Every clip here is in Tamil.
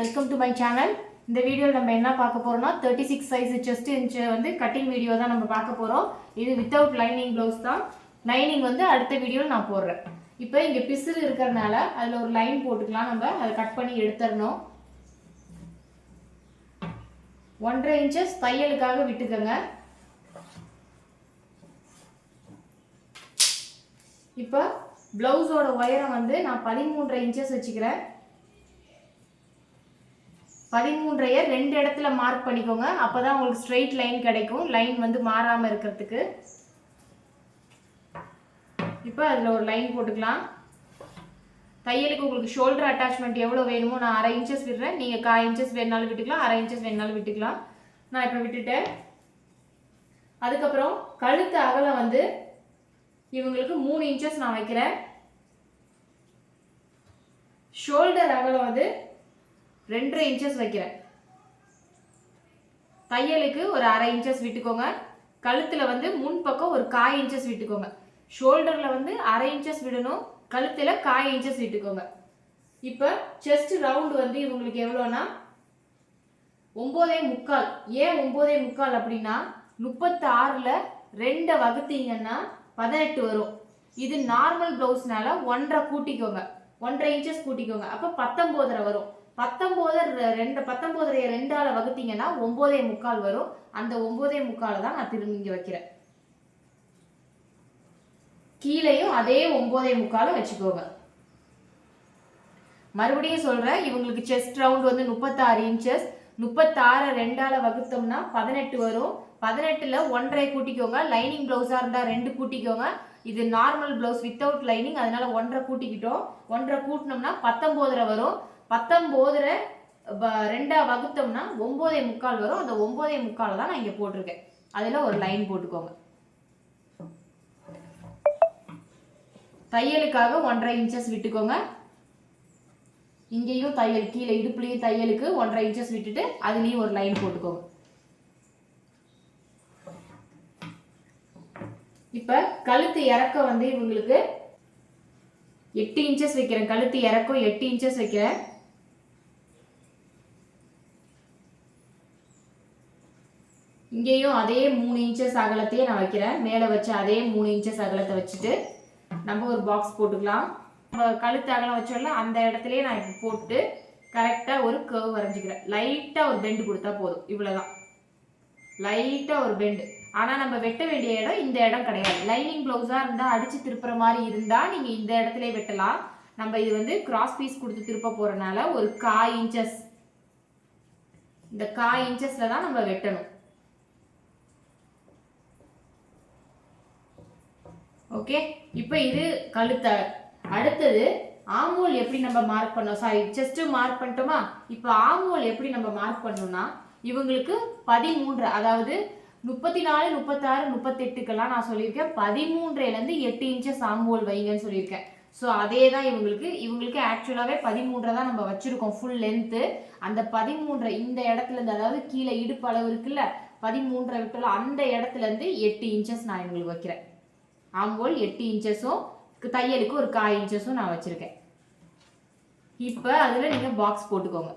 வெல்கம் டு மை சேனல் இந்த வீடியோவில் நம்ம என்ன பார்க்க போகிறோம்னா thirty six size chest inch வந்து கட்டிங் வீடியோ தான் நம்ம பார்க்க போகிறோம் இது வித்தவுட் லைனிங் ப்ளவுஸ் தான். லைனிங் வந்து அடுத்த வீடியோவில் நான் போடுறேன். இப்போ இங்கே பிசில் இருக்கிறதுனால அதில் ஒரு லைன் போட்டுக்கலாம் நம்ம. அதை கட் பண்ணி எடுத்துடணும். ஒன்றரை இன்ச்சஸ் தையலுக்காக விட்டுக்கோங்க. இப்போ ப்ளவுஸோட உயரம் வந்து நான் பதிமூன்றரை இன்ச்சஸ் வச்சுக்கிறேன். பதிமூன்றைய ரெண்டு இடத்துல மார்க் பண்ணிக்கோங்க. அப்போ தான் உங்களுக்கு ஸ்ட்ரெயிட் லைன் கிடைக்கும். லைன் வந்து மாறாமல் இருக்கிறதுக்கு. இப்போ அதில் ஒரு லைன் போட்டுக்கலாம். தையலுக்கு உங்களுக்கு ஷோல்டர் அட்டாச்மெண்ட் எவ்வளோ வேணுமோ நான் அரை இன்ச்சஸ் விடுறேன். நீங்கள் கால் இன்ச்சஸ் வேணாலும் விட்டுக்கலாம். அரை இன்ச்சஸ் வேணாலும் விட்டுக்கலாம். நான் இப்போ விட்டுட்டேன். அதுக்கப்புறம் கழுத்து அகலம் வந்து இவங்களுக்கு மூணு இன்ச்சஸ் நான் வைக்கிறேன். ஷோல்டர் அகலம் வந்து ரெண்டரை இன்ச்சஸ் வைக்கிறேன். தையலுக்கு ஒரு அரை இன்ச்சஸ் விட்டுக்கோங்க. கழுத்தில் வந்து முன் பக்கம் ஒரு காய் இன்ச்சஸ் விட்டுக்கோங்க. ஷோல்டரில் வந்து அரை இன்ச்சஸ் விடணும். கழுத்தில் காய் இன்ச்சஸ் விட்டுக்கோங்க. இப்போ செஸ்ட் ரவுண்டு வந்து இவங்களுக்கு எவ்வளோனா ஒம்போதே முக்கால். ஏன் ஒம்போதே முக்கால் அப்படின்னா முப்பத்தாறில் ரெண்டை வகுத்தீங்கன்னா பதினெட்டு வரும். இது நார்மல் ப்ளவுஸ்னால ஒன்றரை கூட்டிக்கோங்க. ஒன்றரை இன்ச்சஸ் கூட்டிக்கோங்க. அப்போ பத்தொம்போதரை வரும். பத்தொம்போதர் ரெண்டு பத்தொம்போதரைய ரெண்டால வகுத்தீங்கன்னா ஒம்போதே முக்கால் வரும். அந்த ஒம்போதே முக்கால் தான் நான் திரும்பி இங்கே வைக்கிறேன். கீழேயும் அதே ஒம்போதே முக்காலும் வச்சுக்கோங்க. மறுபடியும் சொல்கிறேன் இவங்களுக்கு செஸ்ட் ரவுண்ட் வந்து முப்பத்தாறு இன்ச்சஸ் முப்பத்தாறு ரெண்டால் வகுத்தோம்னா பதினெட்டு வரும். பதினெட்டில் ஒன்றரை கூட்டிக்கோங்க. லைனிங் ப்ளவுஸாக இருந்தால் ரெண்டு கூட்டிக்கோங்க. இது நார்மல் ப்ளவுஸ் வித்தவுட் லைனிங் அதனால ஒன்றரை கூட்டிக்கிட்டோம். ஒன்றரை கூட்டினோம்னா பத்தொம்போதரை வரும். பத்தொம்போதுல ரெண்டா வகுத்தோம்னா ஒம்போதே முக்கால் வரும். அந்த ஒம்போதே முக்கால் தான் நான் இங்க போட்டிருக்கேன். அதுல ஒரு லைன் போட்டுக்கோங்க. தையலுக்காக ஒன்றரை இன்ச்சஸ் விட்டுக்கோங்க. இங்கேயும் தையல் கீழே இடுப்புலையும் தையலுக்கு ஒன்றரை இன்ச்சஸ் விட்டுட்டு அதுலேயும் ஒரு லைன் போட்டுக்கோங்க. இப்போ கழுத்து இறக்கம் வந்து இவங்களுக்கு எட்டு இன்ச்சஸ் வைக்கிறேன். கழுத்து இறக்கம் எட்டு இன்ச்சஸ் வைக்கிறேன். இங்கேயும் அதே மூணு இன்ச்சஸ் அகலத்தையே நான் வைக்கிறேன். மேலே வச்சு அதே மூணு இன்ச்சஸ் அகலத்தை வச்சுட்டு நம்ம ஒரு பாக்ஸ் போட்டுக்கலாம். நம்ம கழுத்து அகலம் வச்சோம்ல அந்த இடத்துலயே நான் இப்போ போட்டு கரெக்டாக ஒரு கர்வ் வரைஞ்சிக்கிறேன். லைட்டாக ஒரு பெண்டு கொடுத்தா போதும். இவ்வளோதான் லைட்டாக ஒரு பெண்டு ஆனால் நம்ம வெட்ட வேண்டிய இடம் இந்த இடம் கிடையாது. லைனிங் ப்ளவுஸாக இருந்தால் அடித்து திருப்புற மாதிரி இருந்தால் நீங்கள் இந்த இடத்துல வெட்டலாம். நம்ம இது வந்து கிராஸ் பீஸ் கொடுத்து திருப்ப போகிறனால ஒரு காய் இன்ச்சஸ் இந்த காய் இன்ச்சஸில் தான் நம்ம வெட்டணும். ஓகே இப்போ இது கழுத்தை. அடுத்தது ஆமோல் எப்படி நம்ம மார்க் பண்ணோம்? சாரி செஸ்ட்டு மார்க் பண்ணிட்டோமா? இப்போ ஆமோல் எப்படி நம்ம மார்க் பண்ணோம்னா இவங்களுக்கு பதிமூன்று அதாவது முப்பத்தி நாலு முப்பத்தாறு முப்பத்தெட்டுக்கெல்லாம் நான் சொல்லியிருக்கேன். பதிமூன்றுலேருந்து எட்டு இன்ச்சஸ் ஆம்போல் வைங்கன்னு சொல்லியிருக்கேன். ஸோ அதே தான் இவங்களுக்கு இவங்களுக்கு ஆக்சுவலாகவே பதிமூன்றை தான் நம்ம வச்சுருக்கோம் ஃபுல் லென்த்து அந்த பதிமூன்றை இந்த இடத்துலேருந்து அதாவது கீழே இடுப்பு அளவு இருக்குல்ல பதிமூன்றை விட்டல அந்த இடத்துலேருந்து எட்டு இன்ச்சஸ் நான் இவங்களுக்கு வைக்கிறேன். ஆம்போல் எட்டு இன்ச்சஸும் தையலுக்கு ஒரு காய் இன்ச்சஸும் நான் வச்சுருக்கேன். இப்போ அதில் நீங்கள் பாக்ஸ் போட்டுக்கோங்க.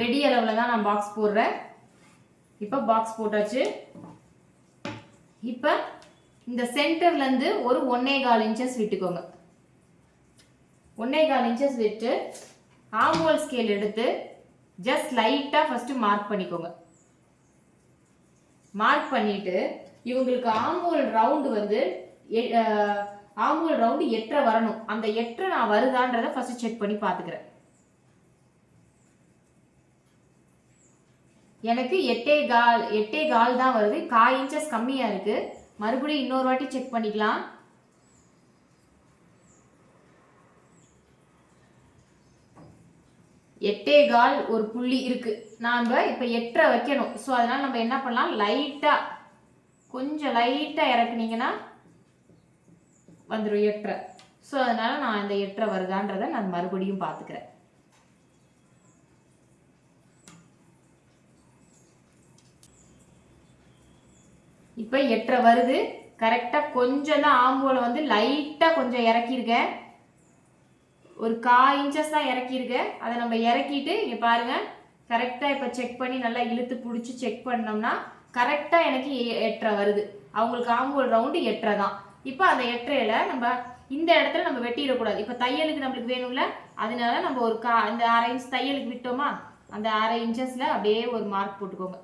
ரெடி அளவில் தான் நான் பாக்ஸ் போடுறேன். இப்போ பாக்ஸ் போட்டாச்சு. இப்போ இந்த சென்டர்லேருந்து ஒரு ஒன்னே கால் இன்ச்சஸ் விட்டுக்கோங்க. ஒன்னே கால் இன்ச்சஸ் விட்டு ஆம்போல் ஸ்கேல் எடுத்து ஜஸ்ட் லைட்டாக ஃபஸ்ட்டு மார்க் பண்ணிக்கோங்க. மார்க் பண்ணிட்டு இவங்களுக்கு ஆம்போல் ரவுண்டு வந்து எ- ஆம்போல் ரவுண்டு எட்டரை வரணும். அந்த எட்டரை நான் வருதான்றதை ஃபர்ஸ்ட் செக் பண்ணி பார்த்துக்கிறேன். எனக்கு எட்டே கால் எட்டே கால் தான் வருது. காய் இன்ச்சஸ் கம்மியாக இருக்குது மறுபடியும் இன்னொரு வாட்டி செக் பண்ணிக்கலாம். எட்டே கால் ஒரு புள்ளி இருக்கு. நாம் இப்போ எட்டரை வைக்கணும். ஸோ அதனால் நம்ம என்ன பண்ணலாம்? லைட்டாக கொஞ்சம் லைட்டாக இறக்குனீங்கன்னா வந்துடும் எட்டரை. ஸோ அதனால் நான் இந்த எட்டரை வருதான்றதை நான் மறுபடியும் பார்த்துக்கிறேன். இப்போ எட்டரை வருது. கரெக்டாக கொஞ்சம் தான் ஆம்போல வந்து லைட்டாக கொஞ்சம் இறக்கியிருக்கேன். ஒரு கா இன்ச்சஸ் தான் இறக்கியிருக்கேன் அதை நம்ம இறக்கிட்டு இங்கே பாருங்கள் கரெக்டாக இப்போ செக் பண்ணி நல்லா இழுத்து பிடிச்சி செக் பண்ணோம்னா கரெக்டாக எனக்கு எ- எட்டரை வருது. அவங்களுக்கு ஆம்பூல் ரவுண்டு எட்டரை தான். இப்போ அந்த எட்டரையில் நம்ம இந்த இடத்துல நம்ம வெட்டிடக்கூடாது. இப்போ தையலுக்கு நம்மளுக்கு வேணும்ல அதனால நம்ம ஒரு கா இந்த அரை இன்ச் தையலுக்கு விட்டோமா அந்த அரை இன்ச்சஸில் அப்படியே ஒரு மார்க் போட்டுக்கோங்க.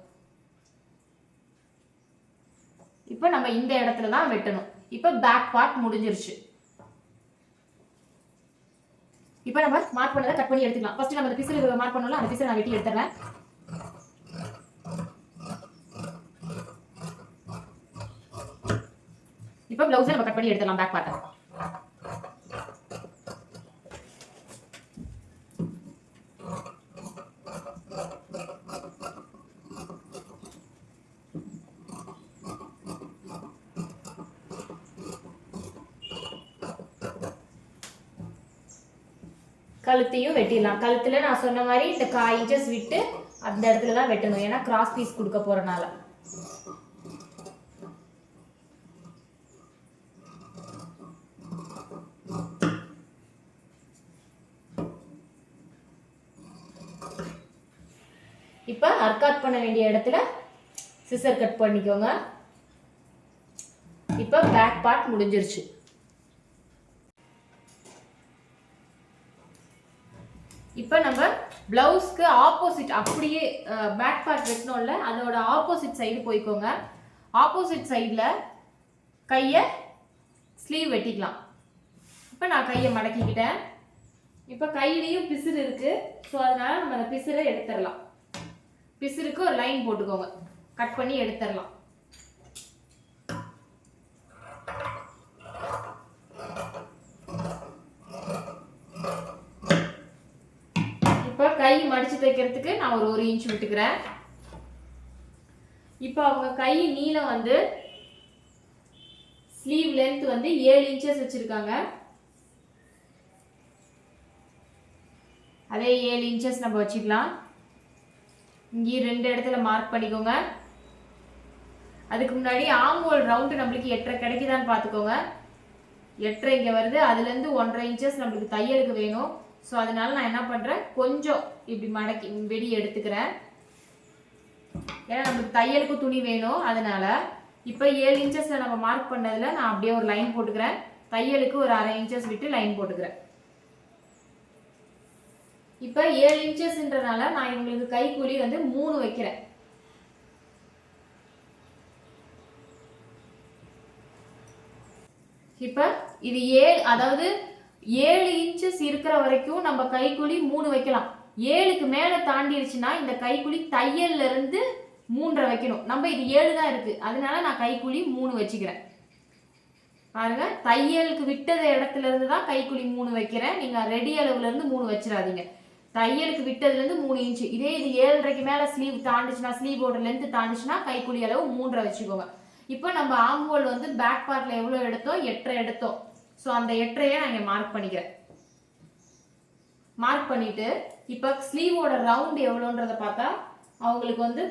இப்போ நம்ம இந்த இடத்துல தான் வெட்டணும். இப்போ பேக் பார்ட் முடிஞ்சிருச்சு. இப்போ நம்ம மார்க் பண்ணதை கட் பண்ணி எடுத்துக்கலாம். ஃபர்ஸ்ட் நம்ம அந்த பிசில் மார்க் பண்ணோம்ல அந்த பிசில் நான் வெட்டி எடுத்துறேன். இப்போ ப்ளவுஸை நம்ம கட் பண்ணி எடுத்துடலாம் பேக் பார்ட்டை கழுத்தையும் வெட்டிடலாம். கழுத்துல நான் சொன்ன மாதிரி இந்த காய் இன்ச்சஸ் விட்டு அந்த இடத்துல தான் வெட்டணும். ஏன்னா கிராஸ் பீஸ் கொடுக்க போறனால. இப்போ அர்காட் பண்ண வேண்டிய இடத்துல சிசர் கட் பண்ணிக்கோங்க. இப்போ பேக் பார்ட் முடிஞ்சிருச்சு. இப்போ நம்ம ப்ளவுஸ்க்கு ஆப்போசிட் அப்படியே பேக் பார்ட் வெட்டணும்ல அதோட ஆப்போசிட் சைடு போய்க்கோங்க. ஆப்போசிட் சைடில் கையை ஸ்லீவ் வெட்டிக்கலாம். இப்போ நான் கையை மடக்கிக்கிட்டேன். இப்போ கையிலையும் பிசுறு இருக்குது ஸோ அதனால் நம்ம அந்த பிசுரை எடுத்துடலாம். பிசிறுக்கு ஒரு லைன் போட்டுக்கோங்க. கட் பண்ணி எடுத்துடலாம் இப்போ கை மடிச்சு தைக்கிறதுக்கு நான் ஒரு ஒரு இன்ச் விட்டுக்கிறேன். இப்போ அவங்க கை நீளம் வந்து ஸ்லீவ் லென்த் வந்து ஏழு இன்ச்சஸ் வச்சிருக்காங்க. அதே ஏழு இன்ச்சஸ் நம்ம வச்சுக்கலாம். இங்கேயும் ரெண்டு இடத்துல மார்க் பண்ணிக்கோங்க. அதுக்கு முன்னாடி ஆம்போல் ரவுண்டு நம்மளுக்கு எட்டரை கிடைக்குதான்னு பார்த்துக்கோங்க. எட்டரை இங்கே வருது. அதுலேருந்து ஒன்றரை இன்ச்சஸ் நம்மளுக்கு தையலுக்கு வேணும். ஸோ அதனால நான் என்ன பண்ணுறேன் கொஞ்சம் இப்படி மடக்கி வெடி எடுத்துக்கிறேன். ஏன்னா நமக்கு தையலுக்கு துணி வேணும். அதனால இப்போ ஏழு இன்ச்சஸில் நம்ம மார்க் பண்ணதில் நான் அப்படியே ஒரு லைன் போட்டுக்கிறேன். தையலுக்கு ஒரு அரை இன்ச்சஸ் விட்டு லைன் போட்டுக்கிறேன். இப்போ ஏழு இன்ச்சஸ்ன்றனால நான் இவங்களுக்கு கைக்கூலி வந்து மூணு வைக்கிறேன். இப்போ இது ஏழு அதாவது ஏழு இன்ச்சஸ் இருக்கிற வரைக்கும் நம்ம கைக்குழி மூணு வைக்கலாம். ஏழுக்கு மேலே தாண்டிடுச்சுன்னா இந்த கைக்குழி தையல்ல இருந்து மூன்றரை வைக்கணும். நம்ம இது ஏழு தான் இருக்கு. அதனால நான் கைக்குழி மூணு வச்சுக்கிறேன். பாருங்க தையலுக்கு விட்டத இடத்துல இருந்து தான் கைக்குழி மூணு வைக்கிறேன். நீங்க ரெடி அளவுல இருந்து மூணு வச்சிடாதீங்க. தையலுக்கு விட்டதுல இருந்து மூணு இன்ச்சு இதே இது ஏழரைக்கு மேல ஸ்லீவ் தாண்டுச்சுன்னா ஸ்லீவ் லென்த் தாண்டுச்சுன்னா கைக்குழி அளவு மூன்றரை வச்சுக்கோங்க. இப்போ நம்ம ஆம்போல் வந்து பேக் பார்ட்ல எவ்வளோ எடுத்தோம்? எட்டரை எடுத்தோம். ஸோ அந்த எட்டரையை நான் இங்கே மார்க் பண்ணிக்கிறேன். மார்க் பண்ணிட்டு இப்போ ஸ்லீவோட ரவுண்ட் எவ்வளோன்றத பார்த்தா அவங்களுக்கு வந்து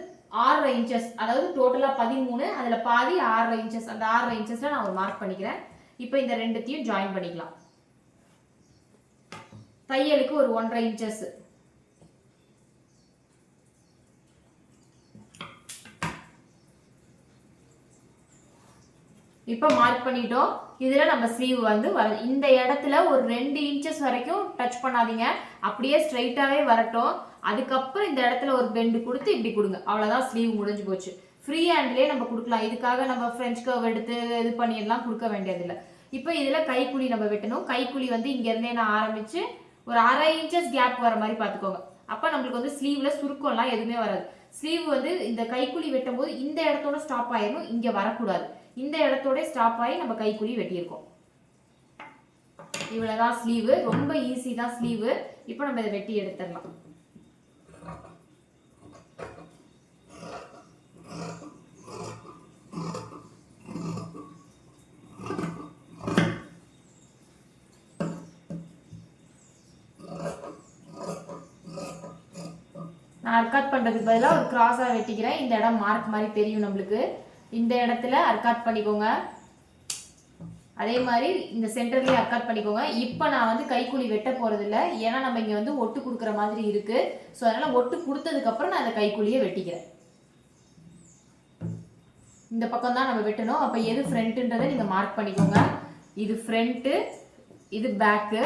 ஆறரை இன்ச்சஸ் அதாவது டோட்டலாக பதிமூணு அதில் பாதி ஆறரை இன்ச்சஸ் அந்த ஆறரை இன்ச்சஸில் நான் ஒரு மார்க் பண்ணிக்கிறேன். இப்போ இந்த ரெண்டுத்தையும் ஜாயின் பண்ணிக்கலாம். தையலுக்கு ஒரு ஒன்றரை இன்ச்சஸ் இப்போ மார்க் பண்ணிட்டோம். இதில் நம்ம ஸ்லீவ் வந்து வர இந்த இடத்துல ஒரு ரெண்டு இன்ச்சஸ் வரைக்கும் டச் பண்ணாதீங்க. அப்படியே ஸ்ட்ரைட்டாகவே வரட்டும். அதுக்கப்புறம் இந்த இடத்துல ஒரு பெண்டு கொடுத்து இப்படி கொடுங்க. அவ்வளோதான் ஸ்லீவ் முடிஞ்சு போச்சு. ஃப்ரீ ஹேண்ட்லேயே நம்ம கொடுக்கலாம். இதுக்காக நம்ம ஃப்ரெஞ்ச் கர்வ் எடுத்து இது பண்ணிடலாம் கொடுக்க வேண்டியதில்லை. இப்போ இதில் கைக்குழி நம்ம வெட்டணும். கைக்குழி வந்து இங்கேருந்தே நான் ஆரம்பித்து ஒரு அரை இன்ச்சஸ் கேப் வர மாதிரி பார்த்துக்கோங்க. அப்போ நம்மளுக்கு வந்து ஸ்லீவில் சுருக்கம்லாம் எதுவுமே வராது. ஸ்லீவ் வந்து இந்த கைக்குழி வெட்டும் போது இந்த இடத்தோட ஸ்டாப் ஆயிடும் இங்கே வரக்கூடாது. இந்த இடத்தோட ஸ்டாப் ஆகி நம்ம கைக்குழி வெட்டியிருக்கோம். இவ்வளோதான் ஸ்லீவு ரொம்ப ஈஸி தான் ஸ்லீவு இப்போ நம்ம இதை வெட்டி எடுத்துடலாம். நான் கட் பண்ணுறதுக்கு பதிலாக ஒரு கிராஸாக வெட்டிக்கிறேன். இந்த இடம் மார்க் மாதிரி தெரியும் நம்மளுக்கு. இந்த இடத்துல அர்காட் பண்ணிக்கோங்க. அதே மாதிரி இந்த சென்டர்லேயே அக்காட் பண்ணிக்கோங்க. இப்போ நான் வந்து கைக்கூலி வெட்ட போகிறதில்ல ஏன்னா நம்ம இங்கே வந்து ஒட்டு கொடுக்குற மாதிரி இருக்குது ஸோ அதனால் ஒட்டு கொடுத்ததுக்கப்புறம் நான் அந்த கைக்கூலியை வெட்டிக்கிறேன். இந்த பக்கம் தான் நம்ம வெட்டணும். அப்போ எது ஃப்ரண்ட்டுன்றதை நீங்கள் மார்க் பண்ணிக்கோங்க. இது ஃப்ரண்ட்டு இது பேக்கு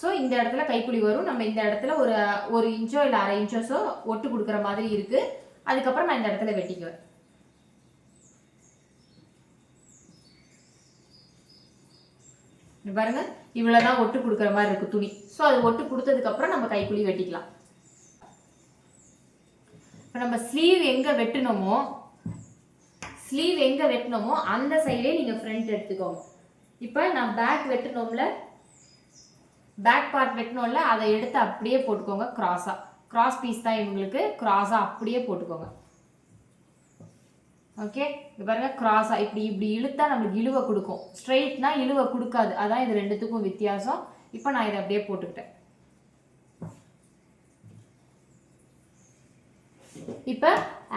ஸோ இந்த இடத்துல கைக்குழி வரும். நம்ம இந்த இடத்துல ஒரு ஒரு இன்ச்சோ இல்லை அரை இன்ச்சோஸோ ஒட்டு கொடுக்குற மாதிரி இருக்குது அதுக்கப்புறம் நான் இந்த இடத்துல வெட்டிக்குவேன். இங்க பாருங்க இவ்வளோதான் ஒட்டு கொடுக்குற மாதிரி இருக்கு துணி. ஸோ அது ஒட்டு கொடுத்ததுக்கப்புறம் நம்ம கைக்குழி வெட்டிக்கலாம். இப்போ நம்ம ஸ்லீவ் எங்கே வெட்டினோமோ ஸ்லீவ் எங்கே வெட்டினோமோ அந்த சைடே நீங்கள் ஃப்ரண்ட் எடுத்துக்கோங்க. இப்போ நான் பேக் வெட்டினோம்ல பேக் பார்ட் வெட்டணும்ல அதை எடுத்து அப்படியே போட்டுக்கோங்க கிராஸாக கிராஸ் பீஸ் தான் இவங்களுக்கு கிராஸாக அப்படியே போட்டுக்கோங்க. ஓகே இது பாருங்க கிராஸாக இப்படி இப்படி இழுத்தா நம்மளுக்கு இழுவை கொடுக்கும். ஸ்ட்ரெயிட்னா இழுவை கொடுக்காது. அதான் இது ரெண்டுத்துக்கும் வித்தியாசம். இப்போ நான் இதை அப்படியே போட்டுக்கிட்டேன். இப்போ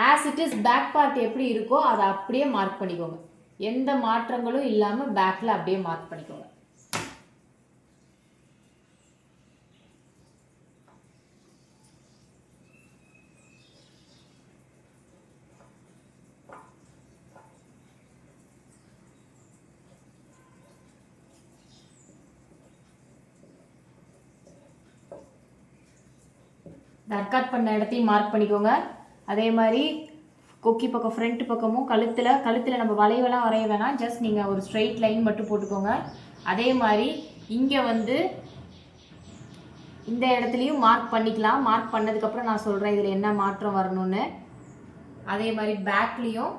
as it is back part எப்படி இருக்கோ அதை அப்படியே மார்க் பண்ணிக்கோங்க. எந்த மாற்றங்களும் இல்லாமல் பேக்கில் அப்படியே மார்க் பண்ணிக்கோங்க. தர்காட் பண்ண இடத்தையும் மார்க் பண்ணிக்கோங்க. அதே மாதிரி கொக்கி பக்கம் ஃப்ரண்ட் பக்கமும் கழுத்தில் கழுத்தில் நம்ம வளைவெல்லாம் வரைய வேணாம். ஜஸ்ட் நீங்கள் ஒரு ஸ்ட்ரெயிட் லைன் மட்டும் போட்டுக்கோங்க. அதே மாதிரி இங்கே வந்து இந்த இடத்துலையும் மார்க் பண்ணிக்கலாம். மார்க் பண்ணதுக்கப்புறம் நான் சொல்கிறேன் இதில் என்ன மாற்றம் வரணும்னு. அதே மாதிரி பேக்லேயும்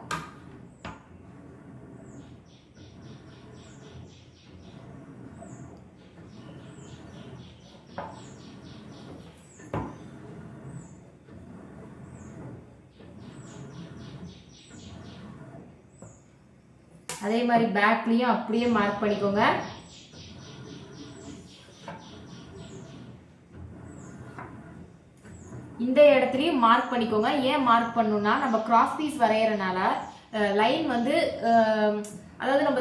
அதே மாதிரி பேக்லேயும் அப்படியே மார்க் பண்ணிக்கோங்க. இந்த இடத்துலையும் மார்க் பண்ணிக்கோங்க. ஏன் மார்க் பண்ணணும்னா நம்ம கிராஸ் பீஸ் வரைகிறனால லைன் வந்து அதாவது நம்ம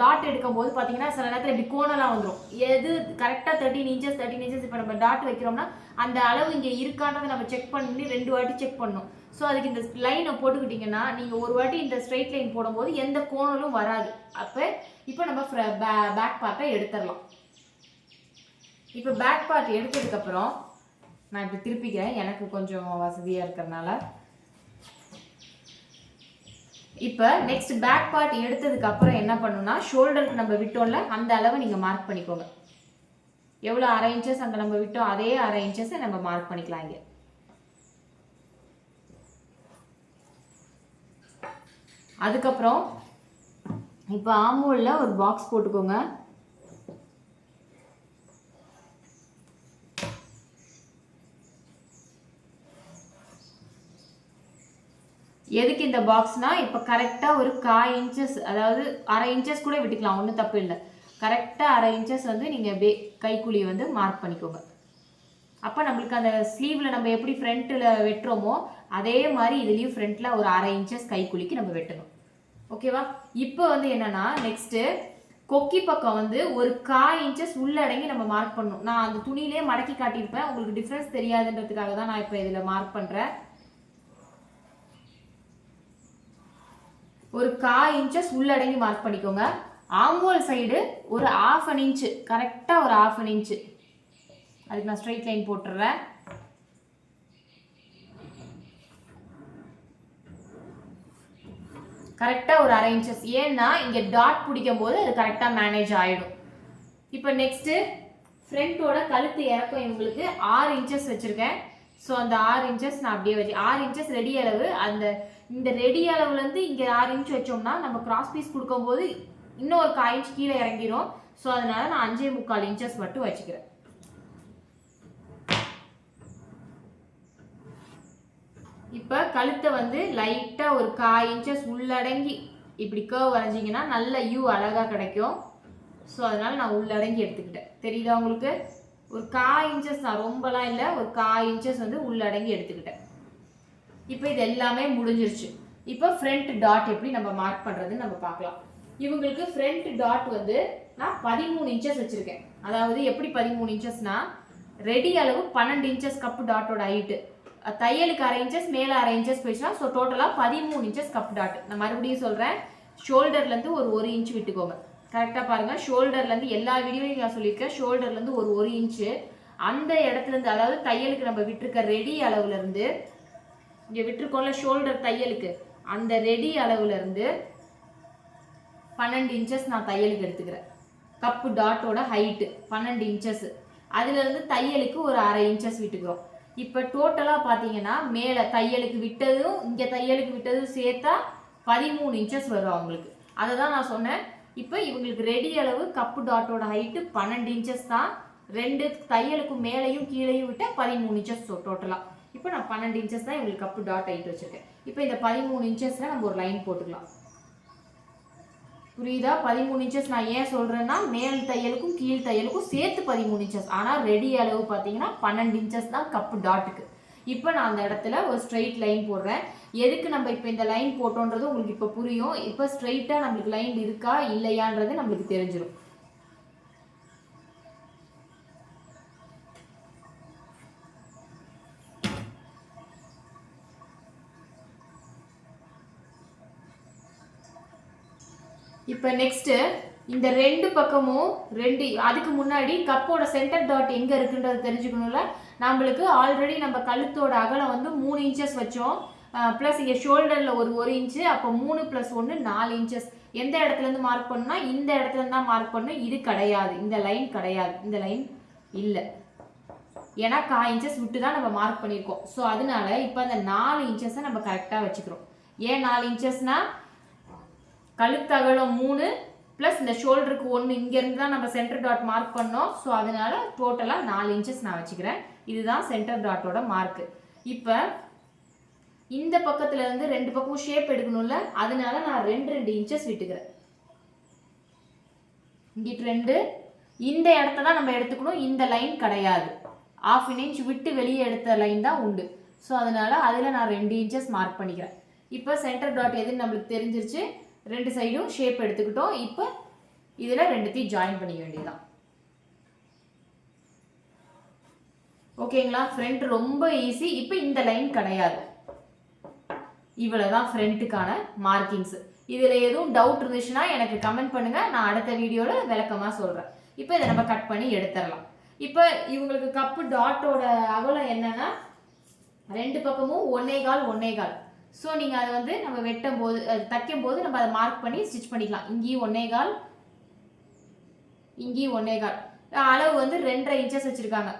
டாட் எடுக்கும் போது பார்த்தீங்கன்னா சில நேரத்தில் இப்படி கோணலாம் வந்துடும் எது கரெக்டாக தேர்ட்டின் இன்ச்சஸ் தேர்ட்டின் இன்ச்சஸ் இப்போ நம்ம டாட் வைக்கிறோம்னா அந்த அளவு இங்கே இருக்கான்றதை நம்ம செக் பண்ணி ரெண்டு வாட்டி செக் பண்ணணும். ஸோ அதுக்கு இந்த லைனை போட்டுக்கிட்டிங்கன்னா நீங்கள் ஒரு வாட்டி இந்த ஸ்ட்ரெயிட் லைன் போடும்போது எந்த கோணலும் வராது. அப்போ இப்போ நம்ம பேக் பார்ட்டை எடுத்துடலாம். இப்போ பேக் பார்ட் எடுத்ததுக்கப்புறம் நான் இப்போ திருப்பிக்கிறேன். எனக்கு கொஞ்சம் வசதியாக இருக்கிறதுனால. இப்போ நெக்ஸ்ட் பேக் பார்ட் எடுத்ததுக்கு அப்புறம் என்ன பண்ணணும்னா ஷோல்டருக்கு நம்ம விட்டோம்ல அந்த அளவை நீங்கள் மார்க் பண்ணிக்கோங்க. எவ்வளோ அரை இன்ச்சஸ் அங்கே நம்ம விட்டோம் அதே அரை இன்ச்சஸை நம்ம மார்க் பண்ணிக்கலாம் இங்கே. அதுக்கப்புறம் இப்போ ஆமூலில் ஒரு பாக்ஸ் போட்டுக்கோங்க. எதுக்கு இந்த பாக்ஸ்னா இப்போ கரெக்டாக ஒரு கால் இன்ச்சஸ் அதாவது அரை இன்ச்சஸ் கூட விட்டுக்கலாம் ஒன்றும் தப்பு இல்லை. கரெக்டாக அரை இன்ச்சஸ் வந்து நீங்கள் அப்படியே கைக்குழி வந்து மார்க் பண்ணிக்கோங்க. அப்போ நம்மளுக்கு அந்த ஸ்லீவில் நம்ம எப்படி ஃப்ரண்ட்டில் வெட்டுறோமோ அதே மாதிரி இதுலேயும் ஃப்ரண்ட்டில் ஒரு அரை இன்ச்சஸ் கைக்குழிக்கு நம்ம வெட்டணும். ஓகேவா இப்போ வந்து என்னென்னா நெக்ஸ்ட்டு கொக்கி பக்கம் வந்து ஒரு கால் இன்ச்சஸ் உள்ளடங்கி நம்ம மார்க் பண்ணணும். நான் அந்த துணியிலே மடக்கி காட்டியிருப்பேன். உங்களுக்கு டிஃப்ரென்ஸ் தெரியாதுன்றதுக்காக தான் நான் இப்போ இதில் மார்க் பண்ணுறேன் ஒரு கா இன்ச்சஸ் உள்ளடங்கி மார்க் பண்ணிக்கோங்க. ஆம்போல் சைடு ஒரு ஆஃப் அன் இன்ச்சு கரெக்டாக ஒரு ஆஃப் அன் இன்ச்சு அதுக்கு நான் ஸ்ட்ரைட் லைன் போட்டுடுறேன் கரெக்டாக ஒரு அரை இன்ச்சஸ் ஏன்னா இங்கே டாட் பிடிக்கும் போது அது கரெக்டாக மேனேஜ் ஆகிடும் இப்போ நெக்ஸ்ட்டு ஃப்ரண்ட்டோட கழுத்து இறக்கம் இவங்களுக்கு ஆறு இன்ச்சஸ் வச்சுருக்கேன். ஸோ அந்த ஆறு இன்ச்சஸ் நான் அப்படியே வச்சு ஆறு இன்ச்சஸ் ரெடி அளவு அந்த இந்த ரெடி அளவுலேருந்து இங்கே ஆறு இன்ச் வச்சோம்னா நம்ம கிராஸ் பீஸ் கொடுக்கும்போது இன்னும் ஒரு கால் இன்ச் கீழே இறங்கிரும். ஸோ அதனால் நான் அஞ்சே முக்கால் இன்ச்சஸ் மட்டும் வச்சுக்கிறேன். இப்போ கழுத்தை வந்து லைட்டாக ஒரு கால் இன்ச்சஸ் உள்ளடங்கி இப்படி கேர்வ் வரைஞ்சிங்கன்னா நல்ல யூ அழகாக கிடைக்கும். ஸோ அதனால் நான் உள்ளடங்கி எடுத்துக்கிட்டேன். தெரியுதா உங்களுக்கு? ஒரு கால் இன்ச்சஸ் நான் ரொம்பலாம் இல்லை ஒரு கால் இன்ச்சஸ் வந்து உள்ளடங்கி எடுத்துக்கிட்டேன். இப்போ இது எல்லாமே முடிஞ்சிருச்சு. இப்போ ஃப்ரண்ட் டாட் எப்படி நம்ம மார்க் பண்ணுறதுன்னு நம்ம பார்க்கலாம். இவங்களுக்கு ஃப்ரண்ட் டாட் வந்து நான் பதிமூணு இன்ச்சஸ் வச்சுருக்கேன். அதாவது எப்படி பதிமூணு இன்ச்சஸ்னால் ரெடி அளவு பன்னெண்டு இன்ச்சஸ் கப்பு டாட்டோட ஹைட்டு தையலுக்கு அரை இன்ச்சஸ் மேலே அரை இன்ச்சஸ் போயிடுச்சுன்னா ஸோ டோட்டலாக பதிமூணு இன்ச்சஸ் கப் டாட் நான் மறுபடியும் சொல்கிறேன் ஷோல்டர்லேருந்து ஒரு ஒரு இன்ச் விட்டுக்கோங்க. கரெக்டாக பாருங்கள் ஷோல்டர்லேருந்து எல்லா வீடியோலையும் நான் சொல்லியிருக்கேன் ஷோல்டர்லேருந்து ஒரு ஒரு இன்ச்சு அந்த இடத்துலேருந்து அதாவது தையலுக்கு நம்ம விட்டுருக்க ரெடி அளவுலேருந்து இங்கே விட்டுருக்கோம்ல ஷோல்டர் தையலுக்கு. அந்த ரெடி அளவுலேருந்து பன்னெண்டு இன்ச்சஸ் நான் தையலுக்கு எடுத்துக்கிறேன். கப்பு டாட்டோட ஹைட்டு பன்னெண்டு இன்ச்சஸ் அதுலேருந்து தையலுக்கு ஒரு அரை இன்ச்சஸ் விட்டுக்கிறோம். இப்போ டோட்டலாக பார்த்தீங்கன்னா மேலே தையலுக்கு விட்டதும் இங்கே தையலுக்கு விட்டதும் சேர்த்தா பதிமூணு இன்ச்சஸ் வரும் அவங்களுக்கு. அதை தான் நான் சொன்னேன். இப்போ இவங்களுக்கு ரெடி அளவு கப்பு டாட்டோட ஹைட்டு பன்னெண்டு இன்ச்சஸ் தான். ரெண்டு தையலுக்கு மேலேயும் கீழேயும் விட்டால் பதிமூணு இன்ச்சஸ் டோட்டலாக இப்போ நான் பன்னெண்டு இன்ச்சஸ் தான் இவங்களுக்கு கப்பு டாட் ஹைட் வச்சுருக்கேன். இப்போ இந்த பதிமூணு இன்ச்சஸில் நம்ம ஒரு லைன் போட்டுக்கலாம். புரியுதா? பதிமூணு இன்ச்சஸ் நான் ஏன் சொல்கிறேன்னா மேல் தையலுக்கும் கீழ் தையலுக்கும் சேர்த்து பதிமூணு இன்ச்சஸ் ஆனால் ரெடி அளவு பார்த்தீங்கன்னா பன்னெண்டு இன்ச்சஸ் தான் கப்பு டாட்டுக்கு இப்போ நான் அந்த இடத்துல ஒரு ஸ்ட்ரெயிட் லைன் போடுறேன். எதுக்கு நம்ம இப்போ இந்த லைன் போட்டோன்றது உங்களுக்கு இப்போ புரியும். இப்போ ஸ்ட்ரெயிட்டாக நம்மளுக்கு லைன் இருக்கா இல்லையான்றது நம்மளுக்கு தெரிஞ்சிடும் இப்போ நெக்ஸ்ட்டு இந்த ரெண்டு பக்கமும் ரெண்டு அதுக்கு முன்னாடி கப்போட சென்டர் டாட் எங்கே இருக்குன்றது தெரிஞ்சுக்கணும்ல? நம்மளுக்கு ஆல்ரெடி நம்ம கழுத்தோட அகலம் வந்து மூணு இன்ச்சஸ் வச்சோம். ப்ளஸ் இங்கே ஷோல்டரில் ஒரு ஒரு இன்ச்சு அப்போ மூணு ப்ளஸ் ஒன்று நாலு இன்ச்சஸ் எந்த இடத்துலேருந்து மார்க் பண்ணா இந்த இடத்துல தான் மார்க் பண்ணும் இது கிடையாது. இந்த லைன் கிடையாது. இந்த லைன் இல்லை. ஏன்னா கா இன்ச்சஸ் விட்டு தான் நம்ம மார்க் பண்ணியிருக்கோம். ஸோ அதனால இப்போ அந்த நாலு இன்ச்சஸை நம்ம கரெக்டாக வச்சுக்கிறோம். ஏன் நாலு இன்ச்சஸ்னால் கழுத்தகலம் மூணு ப்ளஸ் இந்த ஷோல்டருக்கு ஒன்று இங்கேருந்து தான் நம்ம சென்டர் டாட் மார்க் பண்ணோம். ஸோ அதனால டோட்டலாக நாலு இன்ச்சஸ் நான் வச்சுக்கிறேன். இதுதான் சென்டர் டாட்டோட மார்க்கு இப்போ இந்த பக்கத்தில் இருந்து ரெண்டு பக்கமும் ஷேப் எடுக்கணும்ல அதனால நான் ரெண்டு ரெண்டு இன்ச்சஸ் விட்டுக்கிறேன். இங்கிட்டு ரெண்டு. இந்த இடத்த தான் நம்ம எடுத்துக்கணும். இந்த லைன் கிடையாது. ஆஃப் இன் இன்ச் விட்டு வெளியே எடுத்த லைன் தான் உண்டு. ஸோ அதனால் அதில் நான் ரெண்டு இன்ச்சஸ் மார்க் பண்ணிக்கிறேன். இப்போ சென்டர் டாட் எதுன்னு நம்மளுக்கு தெரிஞ்சிருச்சு. ரெண்டு சைடும் ஷேப் எடுத்துக்கிட்டோம். இப்போ இதில் ரெண்டுத்தையும் ஜாயின் பண்ணிக்க வேண்டியதுதான். ஓகேங்களா ஃப்ரண்ட் ரொம்ப ஈஸி இப்போ இந்த லைன் கிடையாது. இவ்வளோதான் ஃப்ரண்ட்டுக்கான மார்க்கிங்ஸ் இதில் எதுவும் டவுட் இருந்துச்சுன்னா எனக்கு கமெண்ட் பண்ணுங்கள் நான் அடுத்த வீடியோவில் விளக்கமாக சொல்கிறேன் இப்போ இதை நம்ம கட் பண்ணி எடுத்துடலாம். இப்போ இவங்களுக்கு கப்பு டாட்டோட அகலம் என்னன்னா ரெண்டு பக்கமும் ஒன்னே கால் ஒன்னே கால். ஸோ நீங்கள் அதை வந்து நம்ம வெட்டும் போது தைக்கும் போது நம்ம அதை மார்க் பண்ணி ஸ்டிச் பண்ணிக்கலாம். இங்கேயும் ஒன்னே கால் இங்கேயும் ஒன்னே கால். அளவு வந்து ரெண்டரை இன்ச்சஸ் வச்சுருக்காங்க.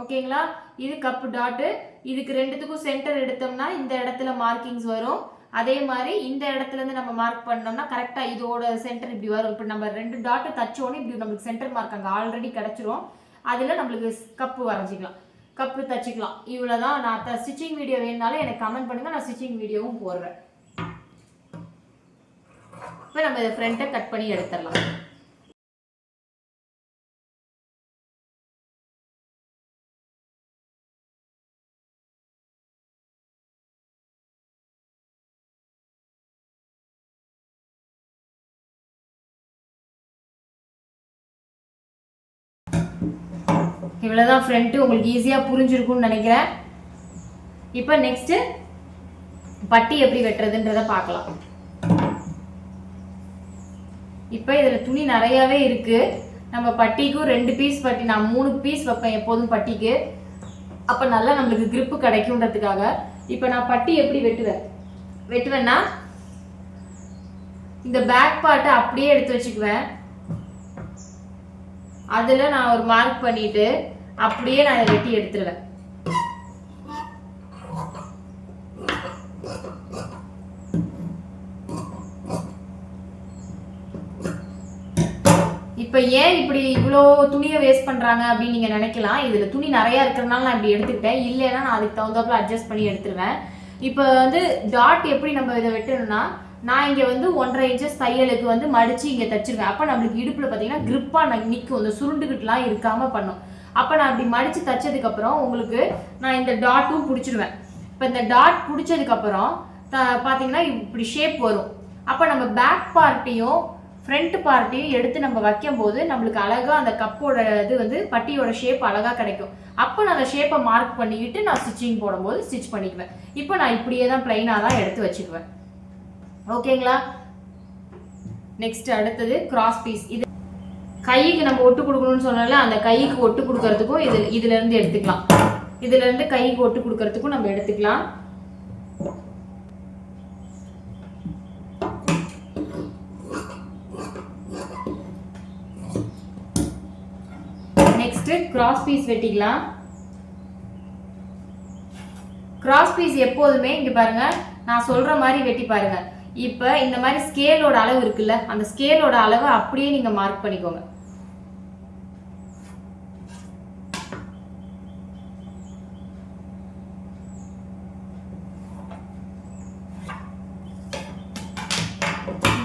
ஓகேங்களா இது கப்பு டாட்டு இதுக்கு ரெண்டுத்துக்கும் சென்டர் எடுத்தோம்னா இந்த இடத்துல மார்க்கிங்ஸ் வரும். அதே மாதிரி இந்த இடத்துலேருந்து நம்ம மார்க் பண்ணோம்னா கரெக்டாக இதோட சென்டர் இப்படி வரும். இப்போ நம்ம ரெண்டு டாட்டு தச்சோன்னே இப்படி நம்மளுக்கு சென்டர் மார்க் அங்கே ஆல்ரெடி கிடச்சிரும். அதில் நம்மளுக்கு கப்பு வரைஞ்சிக்கலாம். கப்பு தச்சுக்கலாம். இவ்வளோதான் நான் ஸ்டிச்சிங் வீடியோ வேணுனாலும் எனக்கு கமெண்ட் பண்ணுங்கள் நான் ஸ்டிச்சிங் வீடியோவும் போடுறேன். இப்போ நம்ம இதை ஃப்ரண்ட்டை கட் பண்ணி எடுத்துடலாம். இவ்வளோதான் ஃப்ரண்ட்டு உங்களுக்கு ஈஸியாக புரிஞ்சிருக்கும்னு நினைக்கிறேன். இப்போ நெக்ஸ்ட்டு பட்டி எப்படி வெட்டுறதுன்றதை பார்க்கலாம். இப்போ இதில் துணி நிறையாவே இருக்குது நம்ம பட்டிக்கும் ரெண்டு பீஸ் பட்டி நான் மூணு பீஸ் வைப்பேன் எப்போதும் பட்டிக்கு. அப்போ நல்லா நம்மளுக்கு கிரிப்பு கிடைக்குன்றதுக்காக இப்போ நான் பட்டி எப்படி வெட்டுவேன்? வெட்டுவேன்னா இந்த பேக் பார்ட்டை அப்படியே எடுத்து வச்சுக்குவேன். அதில் நான் ஒரு மார்க் பண்ணிவிட்டு அப்படியே நான் வெட்டி எடுத்துருவேன். இப்போ ஏன் இப்படி இவ்வளோ துணியை வேஸ்ட் பண்ணுறாங்க அப்படின்னு நீங்கள் நினைக்கலாம். இதில் துணி நிறையா இருக்கிறனால நான் இப்படி எடுத்துக்கிட்டேன். இல்லைன்னா நான் அதுக்கு தகுந்தாப்புல அட்ஜஸ்ட் பண்ணி எடுத்துருவேன். இப்போ வந்து டாட் எப்படி நம்ம இதை வெட்டணும்னா நான் இங்கே வந்து ஒன்றரை இன்ச்சஸ் தையலுக்கு வந்து மடித்து இங்கே தைச்சிருவேன். அப்போ நம்மளுக்கு இடுப்பில் பார்த்தீங்கன்னா grip-ஆ நிற்கும் இந்த சுருண்டுக்கிட்டலாம் இருக்காமல் பண்ணும். அப்போ நான் அப்படி மடித்து தைச்சதுக்கப்புறம் உங்களுக்கு நான் இந்த டாட்டும் பிடிச்சிடுவேன். இப்போ இந்த டாட் பிடிச்சதுக்கப்புறம் த பார்த்தீங்கன்னா இப்படி ஷேப் வரும். அப்போ நம்ம பேக் பார்ட்டையும் ஃப்ரண்ட் பார்ட்டையும் எடுத்து நம்ம வைக்கும்போது நம்மளுக்கு அழகாக அந்த கப்போட இது வந்து பட்டியோட ஷேப் அழகாக கிடைக்கும். அப்போ நான் அந்த ஷேப்பை மார்க் பண்ணிக்கிட்டு நான் ஸ்டிச்சிங் போடும்போது ஸ்டிச் பண்ணிக்குவேன். இப்போ நான் இப்படியே தான் பிளைனாக தான் எடுத்து வச்சுக்குவேன். ஓகேங்களா நெக்ஸ்ட் அடுத்தது கிராஸ் பீஸ் இது கைக்கு நம்ம ஒட்டு கொடுக்கணும்னு சொன்னால அந்த கைக்கு ஒட்டு கொடுக்கறதுக்கும் இது இதுல இருந்து எடுத்துக்கலாம். இதுல இருந்து கைக்கு ஒட்டு கொடுக்கறதுக்கும் நம்ம எடுத்துக்கலாம். நெக்ஸ்ட் கிராஸ் பீஸ் வெட்டிக்கலாம். கிராஸ் பீஸ் எப்போதுமே இங்க பாருங்க நான் சொல்ற மாதிரி வெட்டி பாருங்க. இப்போ இந்த மாதிரி ஸ்கேலோட அளவு இருக்குல்ல அந்த ஸ்கேலோட அளவை அப்படியே நீங்க மார்க் பண்ணிக்கோங்க.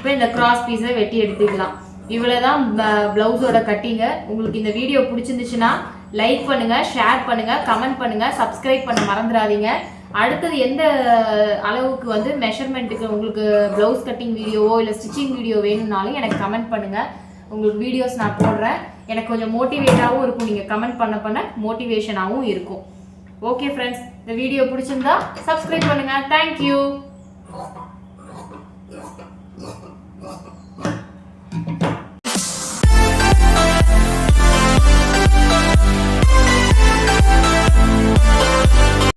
இப்போ இந்த கிராஸ் பீஸை வெட்டி எடுத்துக்கலாம். இவ்வளோதான் ப்ளவுஸோட கட்டிங்க உங்களுக்கு இந்த வீடியோ பிடிச்சிருந்துச்சுன்னா லைக் பண்ணுங்கள் ஷேர் பண்ணுங்கள் கமெண்ட் பண்ணுங்கள் சப்ஸ்கிரைப் பண்ண மறந்துடாதீங்க. அடுத்தது எந்த அளவுக்கு வந்து மெஷர்மெண்ட்டுக்கு உங்களுக்கு ப்ளவுஸ் கட்டிங் வீடியோவோ இல்லை ஸ்டிச்சிங் வீடியோ வேணும்னாலும் எனக்கு கமெண்ட் பண்ணுங்கள் உங்களுக்கு வீடியோஸ் நான் போடுறேன். எனக்கு கொஞ்சம் மோட்டிவேட்டாகவும் இருக்கும். நீங்கள் கமெண்ட் பண்ண பண்ண மோட்டிவேஷனாகவும் இருக்கும். ஓகே ஃப்ரெண்ட்ஸ் இந்த வீடியோ பிடிச்சிருந்தா சப்ஸ்கிரைப் பண்ணுங்கள் தேங்க்யூ